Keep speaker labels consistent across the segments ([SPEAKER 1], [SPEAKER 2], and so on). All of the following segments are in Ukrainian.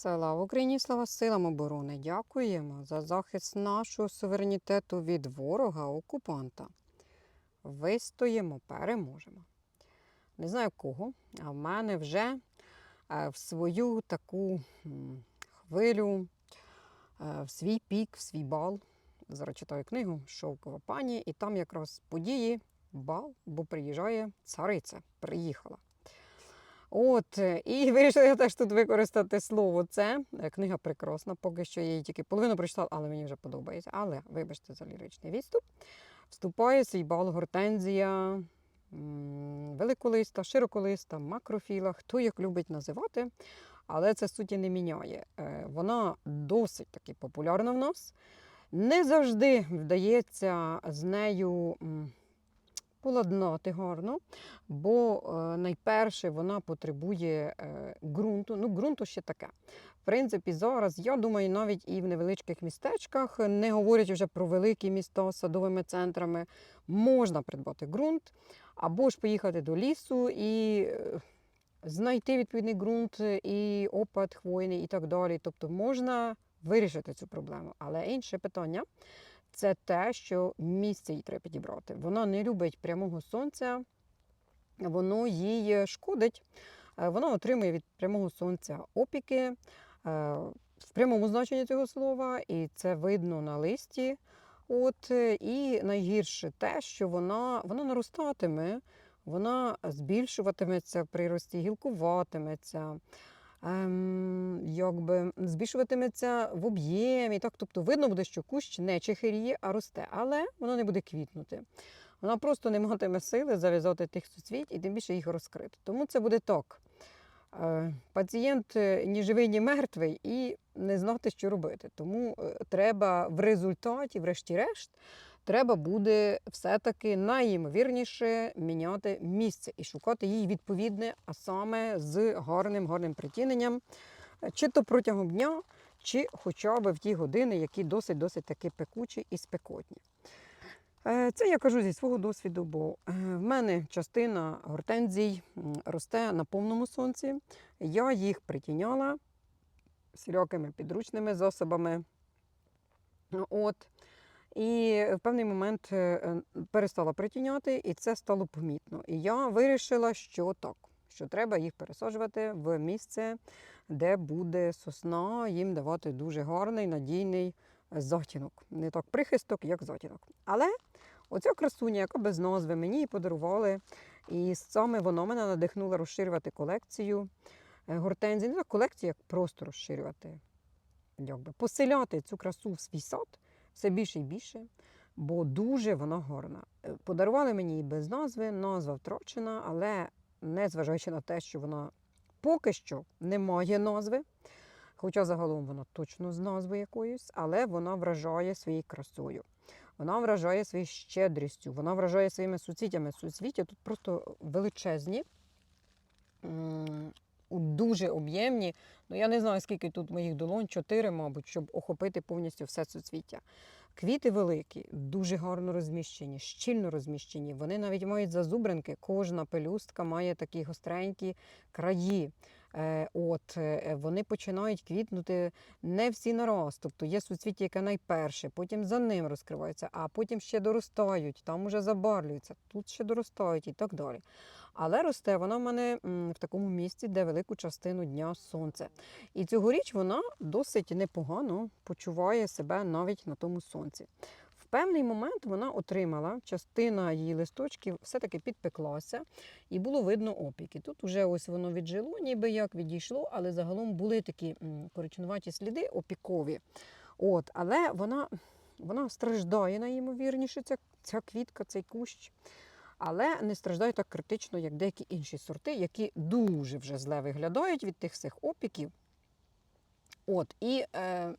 [SPEAKER 1] Слава Україні, слава силам оборони! Дякуємо за захист нашого суверенітету від ворога окупанта. Вистоїмо, переможемо. Не знаю кого, а в мене вже е, в свою таку хвилю, е, в свій пік, в свій бал. Зараз читаю книгу Шовкова пані, і там якраз події, бал, бо приїжджає цариця, приїхала. От, е, і вирішила я теж тут використати слово це. Е, Книга прекрасна, поки що я її тільки половину прочитала, але мені вже подобається. Але, вибачте за ліричний відступ. Вступає свій бал гортензія, великолиста, широколиста, макрофіла, хто як любить називати, але це суті не міняє. Е, Вона досить таки популярна в нас. Не завжди вдається з нею поладнати гарно, бо е, найперше вона потребує е, ґрунту. Ну, ґрунту ще таке. В принципі, зараз, я думаю, навіть і в невеличких містечках, не говорячи вже про великі міста з садовими центрами, можна придбати ґрунт, або ж поїхати до лісу і е, знайти відповідний ґрунт і опад хвойний і так далі. Тобто можна вирішити цю проблему. Але інше питання це те, що місце їй треба підібрати. Вона не любить прямого сонця, воно їй шкодить. Е, Вона отримує від прямого сонця опіки е, в прямому значенні цього слова, і це видно на листі. От, е, і найгірше те, що вона, вона наростатиме, вона збільшуватиметься в прирості, гілкуватиметься, ем, якби збільшуватиметься в об'ємі. Так? Тобто видно буде, що кущ не чехиріє, а росте, але воно не буде квітнути. Вона просто не матиме сили зав'язати тих суцвіть і тим більше їх розкрити. Тому це буде так. Е, Пацієнт е, ні живий, ні мертвий і не знати, що робити. Тому е, треба в результаті, врешті-решт, треба буде все-таки найімовірніше міняти місце і шукати їй відповідне, а саме з гарним гарним притіненням, чи то протягом дня, чи хоча б в ті години, які досить-досить таки пекучі і спекотні. Е, Це я кажу зі свого досвіду, бо е, в мене частина гортензій росте на повному сонці. Я їх притіняла всілякими підручними засобами. От. І в певний момент е, перестала притіняти, і це стало помітно. І я вирішила, що так, що треба їх пересаджувати в місце, де буде сосна, їм давати дуже гарний, надійний затінок. Не так прихисток, як затінок. Але оця красуня, яка без назви, мені подарували. І саме воно мене надихнуло розширювати колекцію е, гортензій. Не так колекцію, як просто розширювати, якби поселяти цю красу в свій сад все більше і більше, бо дуже вона гарна. Е, Подарували мені її без назви, назва втрачена, але незважаючи на те, що вона поки що не має назви. Хоча загалом вона точно з назви якоюсь, але вона вражає своєю красою. Вона вражає своєю щедрістю, вона вражає своїми суцвіттями. Суцвіття тут просто величезні, дуже об'ємні. Ну, я не знаю, скільки тут моїх долонь, чотири, мабуть, щоб охопити повністю все суцвіття. Квіти великі, дуже гарно розміщені, щільно розміщені. Вони навіть мають зазубринки. Кожна пелюстка має такі гостренькі краї. Е, От е, вони починають квітнути не всі нараз. Тобто є суцвіття, яке найперше, потім за ним розкривається, а потім ще доростають, там уже забарвлюються, тут ще доростають і так далі. Але росте вона в мене в такому місці, де велику частину дня сонце. І цьогоріч вона досить непогано почуває себе навіть на тому сонці. В певний момент вона отримала частина її листочків, все-таки підпеклася, і було видно опіки. Тут вже ось воно віджило, ніби як відійшло, але загалом були такі коричнуваті сліди опікові. От, але вона, вона страждає найімовірніше, ця, ця квітка, цей кущ. Але не страждає так критично, як деякі інші сорти, які дуже вже зле виглядають від тих всіх опіків. От, і е,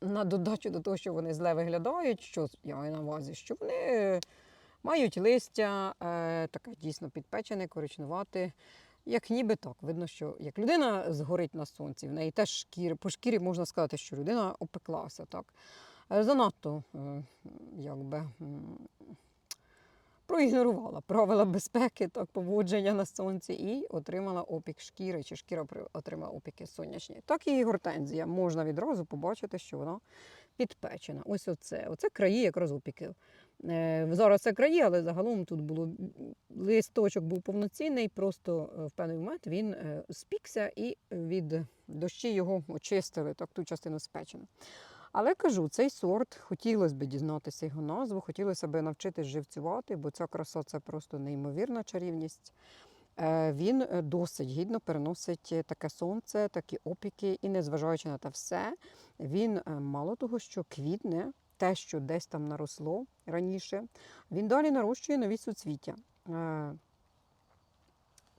[SPEAKER 1] на додачу до того, що вони зле виглядають, що я маю на увазі, що вони мають листя, е, таке дійсно підпечене, коричнувате, як ніби так. Видно, що як людина згорить на сонці, в неї теж шкіри, по шкірі можна сказати, що людина опеклася. Так. Е, Занадто, е, якби. Проігнорувала правила безпеки, так поводження на сонці і отримала опік шкіри, чи шкіра отримала опіки сонячні. Так і гортензія. Можна відразу побачити, що вона підпечена. Ось оце. Оце краї якраз опіків. Е, Зараз це краї, але загалом тут було листочок був повноцінний, просто е, в певний момент він е, спікся і від дощі його очистили, так ту частину спечену. Але кажу, цей сорт хотілося б дізнатися його назву, хотілося б навчитись живцювати, бо ця краса це просто неймовірна чарівність. Е, Він е, досить гідно переносить е, таке сонце, такі опіки, і незважаючи на те все, він мало того, що квітне, те, що десь там наросло раніше, він далі нарощує нові суцвіття.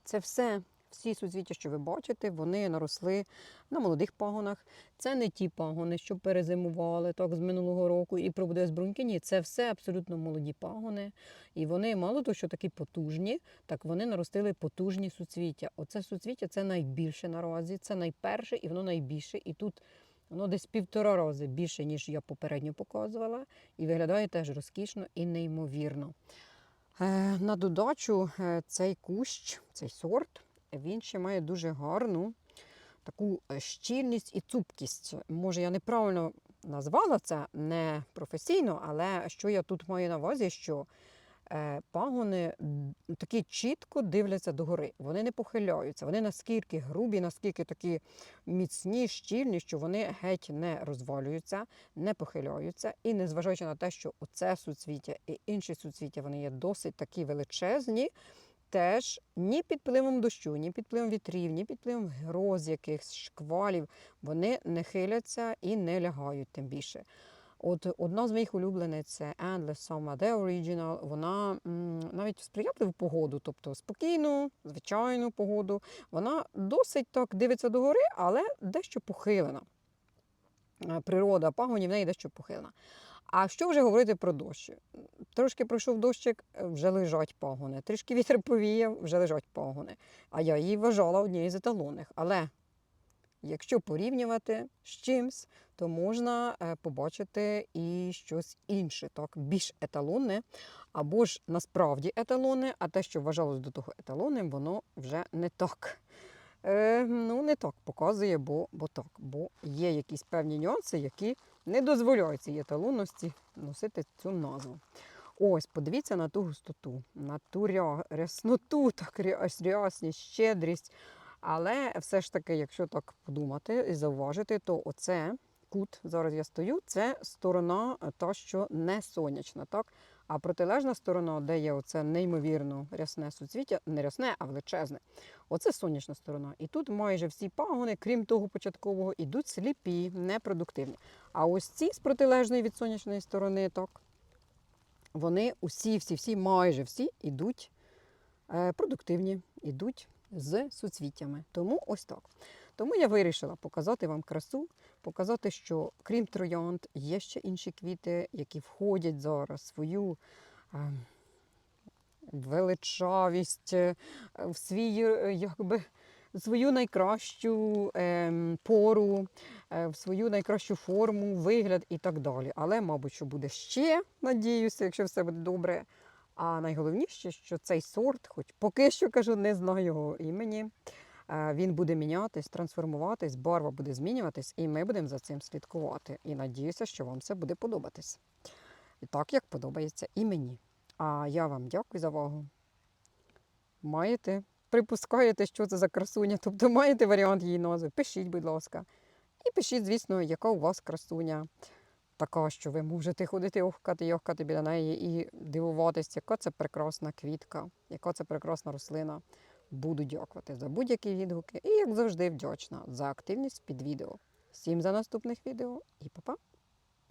[SPEAKER 1] Це все, всі суцвіття, що ви бачите, вони наросли на молодих пагонах. Це не ті пагони, що перезимували так з минулого року і пробуде з бруньки. Ні, це все абсолютно молоді пагони. І вони мало того, що такі потужні, так вони наростили потужні суцвіття. Оце суцвіття це найбільше наразі, це найперше і воно найбільше. І тут воно десь півтора рази більше, ніж я попередньо показувала, і виглядає теж розкішно і неймовірно. Е, На додачу е, цей кущ, цей сорт, він ще має дуже гарну таку е, щільність і цупкість. Може, я неправильно назвала це не професійно, але що я тут маю на увазі, що е, пагони такі чітко дивляться догори. Вони не похиляються. Вони наскільки грубі, наскільки такі міцні, щільні, що вони геть не розвалюються, не похиляються. І незважаючи на те, що оце суцвіття і інші суцвіття вони є досить такі величезні. Теж ні під впливом дощу, ні під впливом вітрів, ні під впливом гроз якихось шквалів, вони не хиляться і не лягають тим більше. От одна з моїх улюбленець це Endless Summer The Original. Вона м, навіть в сприятливу погоду, тобто спокійну, звичайну погоду, вона досить так дивиться догори, але дещо похилена. Е, Природа пагонів в неї дещо похилена. А що вже говорити про дощ? Трошки пройшов дощик, вже лежать пагони. Трішки вітер повіяв, вже лежать пагони. А я її вважала однією з еталонних. Але якщо порівнювати з чимсь, то можна е, побачити і щось інше, так, більш еталонне, або ж насправді еталонне, а те, що вважалось до того еталонним, воно вже не так. Е, ну, не так показує, бо, бо так. Бо є якісь певні нюанси, які не дозволяють цій еталонності носити цю назву. Ось, подивіться на ту густоту, на ту ря... рясноту, так рясність, щедрість. Але все ж таки, якщо так подумати і зауважити, то оце кут, зараз я стою, це сторона е, та, що не сонячна, так? А протилежна сторона, де є оце неймовірно рясне суцвіття, не рясне, а величезне. Оце сонячна сторона. І тут майже всі пагони, крім того початкового, ідуть сліпі, непродуктивні. А ось ці з протилежної від сонячної сторони, так, вони усі, всі, всі, майже всі ідуть е, продуктивні, ідуть з суцвіттями. Тому ось так. Тому я вирішила показати вам красу, показати, що крім троянд, є ще інші квіти, які входять зараз в свою е, величавість, е, в свій, е, якби, свою найкращу ем, пору, е, в свою найкращу форму, вигляд і так далі. Але, мабуть, що буде ще, надіюся, якщо все буде добре. А найголовніше, що цей сорт, хоч поки що кажу, не знаю його імені, е, він буде мінятись, трансформуватись, барва буде змінюватись, і ми будемо за цим слідкувати. І надіюся, що вам це буде подобатись. І так, як подобається і мені. А я вам дякую за увагу. Маєте, припускаєте, що це за красуня, тобто маєте варіант її назви, пишіть, будь ласка. І пишіть, звісно, яка у вас красуня така, що ви можете ходити охкати, охкати біля неї і дивуватися, яка це прекрасна квітка, яка це прекрасна рослина. Буду дякувати за будь-які відгуки і, як завжди, вдячна за активність під відео. Всім за наступних відео і па-па!